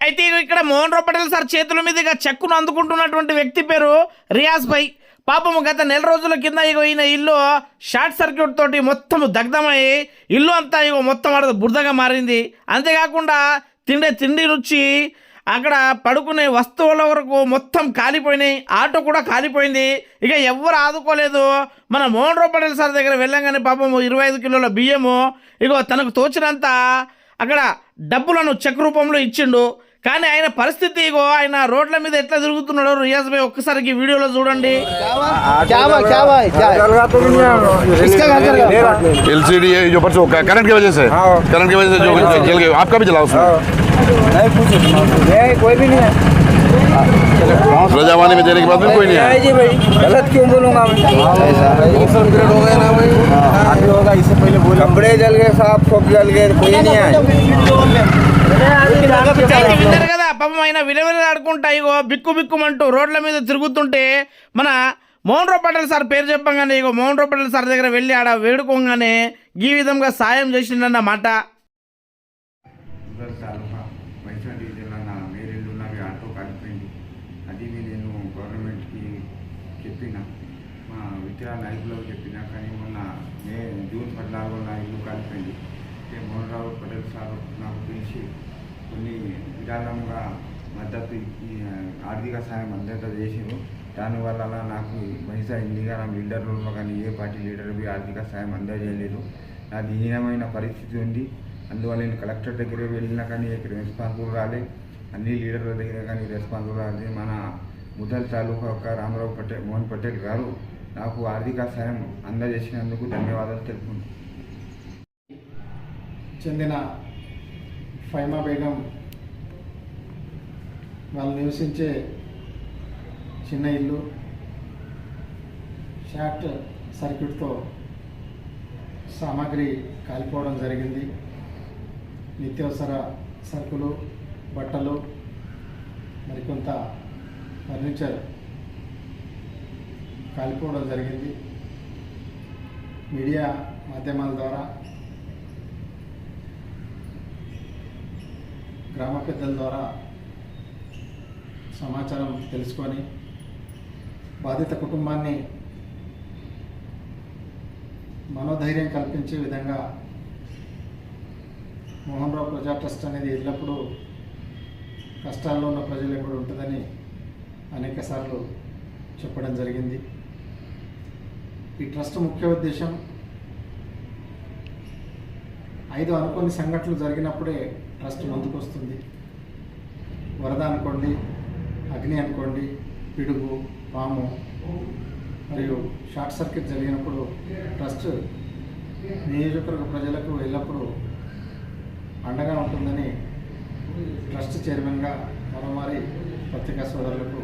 అయితే ఇగో ఇక్కడ మోహన్ రావు పటేల్ సార్ చేతుల మీదుగా చెక్కును అందుకుంటున్నటువంటి వ్యక్తి పేరు రియాజ్ భాయ్. పాపము గత నెల రోజుల కింద ఇగో ఈయన ఇల్లు షార్ట్ సర్క్యూట్ తోటి మొత్తం దగ్ధమై ఇల్లు అంతా ఇగో మొత్తం ఆడ బురదగా మారింది. అంతేకాకుండా తిండే తిండి రుచి అక్కడ పడుకునే వస్తువుల వరకు మొత్తం కాలిపోయినాయి ఆటో కూడా కాలిపోయింది. ఇక ఎవ్వరు ఆదుకోలేదు. మన మోహన్ రావు పటేల్ సార్ దగ్గర వెళ్ళంగానే పాపము ఇరవై ఐదు కిలోల బియ్యము ఇగో తనకు తోచినంత అక్కడ డబ్బులను చెక్ రూపంలో ఇచ్చిండు. కానీ ఆయన పరిస్థితి ఇగో ఆయన రోడ్ల మీద ఎట్లా తిరుగుతున్నాడో రియాజ్ భాయ్ ఒక్కసారికి ఈ వీడియోలో చూడండి क्या हुआ क्या हुआ क्या इसका घर कर एलसीडी ये जो परसों का- करंट की वजह से करंट की वजह से जो जल गए आपका भी जला उसमें नहीं पूछो नहीं कोई भी नहीं है रजावानी में देने के बाद भी कोई नहीं है जी भाई गलत क्यों बोलूंगा मैं हो गया ना भाई आगे होगा इससे पहले बोल कपड़े जल गए साफ सब जल गए कोई नहीं आया అయితే విన్నారు కదా పాపం ఆయన విలవిలాడుకుంటా ఇగో బిక్కు బిక్కుమంటూ రోడ్ల మీద తిరుగుతుంటే మన మోహన్ రావు పటేల్ సార్ పేరు చెప్పంగానే ఇగో మోహన్ రావు పటేల్ సార్ దగ్గర వెళ్ళి ఆడ వేడుకోగానే ఈ విధంగా సాయం చేసిండన్నమాట ఉదర్ తాలూకా వైశాలి జిల్లా నా మేరీలు ఉన్నవి ఆటో కాలిపోయింది అది నేను గవర్నమెంట్కి చెప్పిన. మా విద్యా నాయకులకు చెప్పిన కానీ మొన్న మే జూన్ పద్నాలుగు నా ఇల్లు కాలిపోయింది అయితే మోహన్ రావు పటేల్ సార్ నాకు పిలిచి కొన్ని విధానంగా మద్దతు ఆర్థిక సాయం మద్దతు చేసిండు దానివల్ల నాకు బహుశా ఇండిగా నా లీడర్లలో కానీ ఏ పార్టీ లీడర్కి ఆర్థిక సాయం అందజేయలేదు. నా దీనమైన పరిస్థితి ఉంది. అందువల్ల నేను కలెక్టర్ దగ్గర వెళ్ళినా కానీ ఇక్కడ రెస్పాన్సిబుల్ రాలే. అన్ని లీడర్ల దగ్గర కానీ రెస్పాన్సిబుల్ రాలే. మన ముదల్ తాలూకా ఒక రామారావు పటేల్ మోహన్ పటేల్ గారు నాకు ఆర్థిక సాయం అందజేసినందుకు ధన్యవాదాలు తెలుపుకుంటున్నాను. చెందిన ఫైమా బేగం వాళ్ళు నివసించే చిన్న ఇల్లు షార్ట్ సర్క్యూట్తో సామాగ్రి కాలిపోవడం జరిగింది. నిత్యావసర సరుకులు బట్టలు మరికొంత ఫర్నిచర్ కాలిపోవడం జరిగింది. మీడియా మాధ్యమాల ద్వారా గ్రామ పెద్దల ద్వారా సమాచారం తెలుసుకొని బాధిత కుటుంబాన్ని మనోధైర్యం కల్పించే విధంగా మోహన్ రావు ప్రజా ట్రస్ట్ అనేది ఎల్లప్పుడూ కష్టాల్లో ఉన్న ప్రజలు ఎప్పుడు ఉంటుందని అనేక సార్లు చెప్పడం జరిగింది. ఈ ట్రస్ట్ ముఖ్య ఉద్దేశం ఐదు అనుకోని సంఘటనలు జరిగినప్పుడే ట్రస్ట్ ముందుకు వస్తుంది వరద అనుకోండి అగ్ని అనుకోండి పిడుగు పాము మరియు షార్ట్ సర్క్యూట్ జరిగినప్పుడు ట్రస్ట్ నియోజకవర్గ ప్రజలకు ఎల్లప్పుడూ అండగా ఉంటుందని ట్రస్ట్ చైర్మన్గా మరోమారి పత్రికా సోదరులకు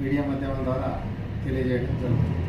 మీడియా మాధ్యమం ద్వారా తెలియజేయడం జరుగుతుంది.